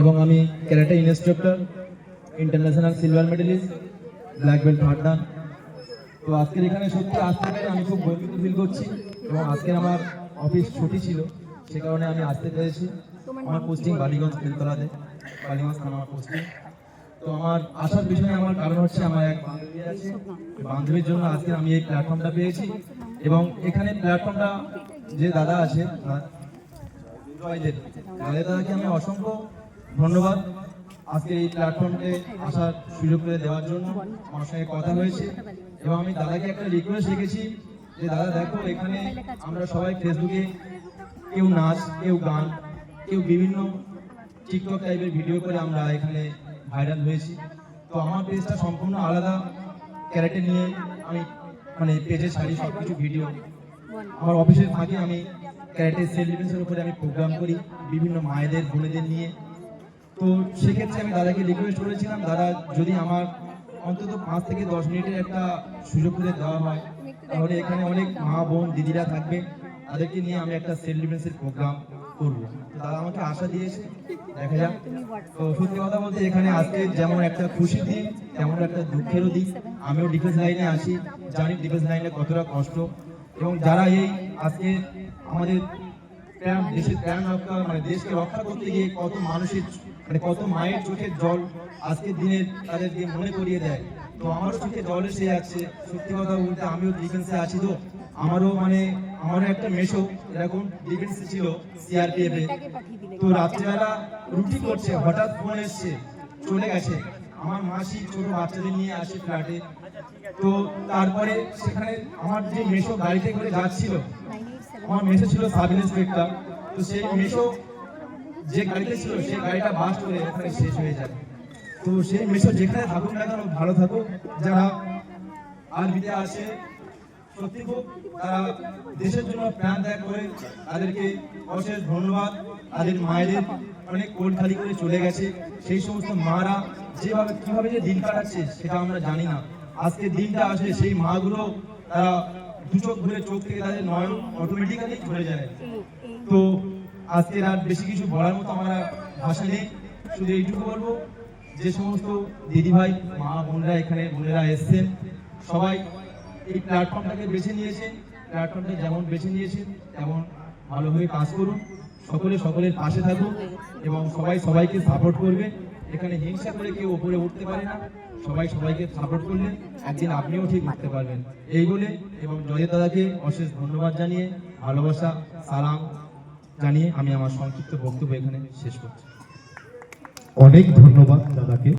এবং আমি karate instructor, international silver medalist, black belt dan তো আজকের এখানে সত্যি আসতে পেরে আমি খুব গর্বিত ফিল করছি এবং আজকের আমার অফিস ছুটি ছিল, সে কারণে আমি আসতে পেরেছি। আমার পোস্টিং বালিগঞ্জ বেলতলাতে বালিগঞ্জ আমার পোস্টিং তো আমার আসার পিছনে আমার কারণ হচ্ছে আমার এক বান্ধবী আছে। বান্ধবীর জন্য আজকে আমি এই প্ল্যাটফর্মটা পেয়েছি এবং এখানে প্ল্যাটফর্মটা যে দাদা আছে জয়দেব জয়দেব দাদাকে আমি অসংখ্য ধন্যবাদ। আজকে এই প্ল্যাটফর্মে আসার সুযোগ করে দেওয়ার জন্য আমার সঙ্গে কথা হয়েছে। এবং আমি দাদাকে একটা রিকোয়েস্ট রেখেছি যে, দাদা, দেখো, এখানে আমরা সবাই ফেসবুকে কেউ নাচ, কেউ গান, কেউ বিভিন্ন টিকটক টাইপের ভিডিও করে আমরা এখানে ভাইরাল হয়েছি। তো আমার পেজটা সম্পূর্ণ আলাদা। ক্যারেক্টার নিয়ে আমি মানে পেজে ছাড়ি সব কিছু ভিডিও আমার অফিসের ফাঁকে আমি ক্যারেটে সেল ডিফেন্সের উপরে আমি প্রোগ্রাম করি বিভিন্ন মায়েদের, বোনেদের নিয়ে। তো সেক্ষেত্রে আমি দাদাকে রিকোয়েস্ট করেছিলাম, দাদা যদি আমার অন্তত পাঁচ থেকে দশ মিনিটের একটা সুযোগ করে দেওয়া হয়, তাহলে এখানে অনেক মা, বোন, দিদিরা থাকবে। তাদেরকে নিয়ে আমি একটা সেল প্রোগ্রাম করব। তো দাদা আমাকে আশা দিয়েছে, দেখা যাক। তো সত্যি কথা বলতে এখানে আজকে যেমন একটা খুশি দিন, তেমন একটা দুঃখেরও দিন। আমিও ডিফেন্স লাইনে আসি জানি ডিফেন্স লাইনে কতটা কষ্ট। এবং যারা এই আজকে আমাদের প্রাণ, দেশের প্রাণ রক্ষা মানে দেশকে রক্ষা করতে গিয়ে কত মানুষের মানে কত মায়ের চোখের জল আজকের দিনে তাদেরকে মনে করিয়ে দেয়। তো আমার চোখে জল এসে যাচ্ছে সত্যি কথা বলতে আমিও ডিফেন্সে আছি তো। আমারও মানে আমারও একটা মেশো এরকম ডিফেন্সে ছিল সিআরপিএফ এ। তো রাত্রিবেলা রুটি করছে, হঠাৎ ফোন এসছে, চলে গেছে। আমার মাসি ছোট বাচ্চাদের নিয়ে আসে ফ্ল্যাটে তো তারপরে সেখানে আমার যে মেশো গাড়িতে করে যাচ্ছিল আমার মেশো ছিল সাব ইন্সপেক্টর, তো সেই মেশো যে গাড়িতে ছিল, সেই গাড়িটা বাস্ট করে এখানে শেষ হয়ে যায়। তো সেই মেশো যেখানে থাকুক না কেন, ভালো থাকুক। যারা আর্মিতে আসে সত্যি খুব তারা দেশের জন্য প্রাণ ত্যাগ করে তাদেরকে অশেষ ধন্যবাদ। তাদের মায়েদের অনেক কোল খালি করে চলে গেছে। সেই সমস্ত মারা যেভাবে কীভাবে যে দিন কাটাচ্ছে, সেটা আমরা জানি না। আজকে দিনটা আসে সেই মাগুলো, তারা দু চোখ চোখ থেকে তাদের নয়ন অটোমেটিক্যালি ঝরে যায়। তো আজকের আর বেশি কিছু বলার মতো আমার ভাষা নেই। শুধু এইটুকু বলব যে সমস্ত দিদিভাই, মা বোনরা এখানে বোনেরা এসছেন। সবাই এই প্ল্যাটফর্মটাকে বেছে নিয়েছেন। প্ল্যাটফর্মটা যেমন বেছে নিয়েছেন, তেমন ভালোভাবে কাজ করুন। সকলে সকলের পাশে থাকুন এবং সবাই সবাইকে সাপোর্ট করবে এখানে হিংসা করে কেউ উপরে উঠতে পারে না। সবাই সবাইকে সাপোর্ট করলে একদিন আপনিও ঠিক উঠতে পারবেন। এই বলে এবং জয় দাদাকে অশেষ ধন্যবাদ জানিয়ে, ভালোবাসা, সালাম জানিয়ে আমি আমার সংক্ষিপ্ত বক্তব্য এখানে শেষ করছি। অনেক ধন্যবাদ দাদাকে।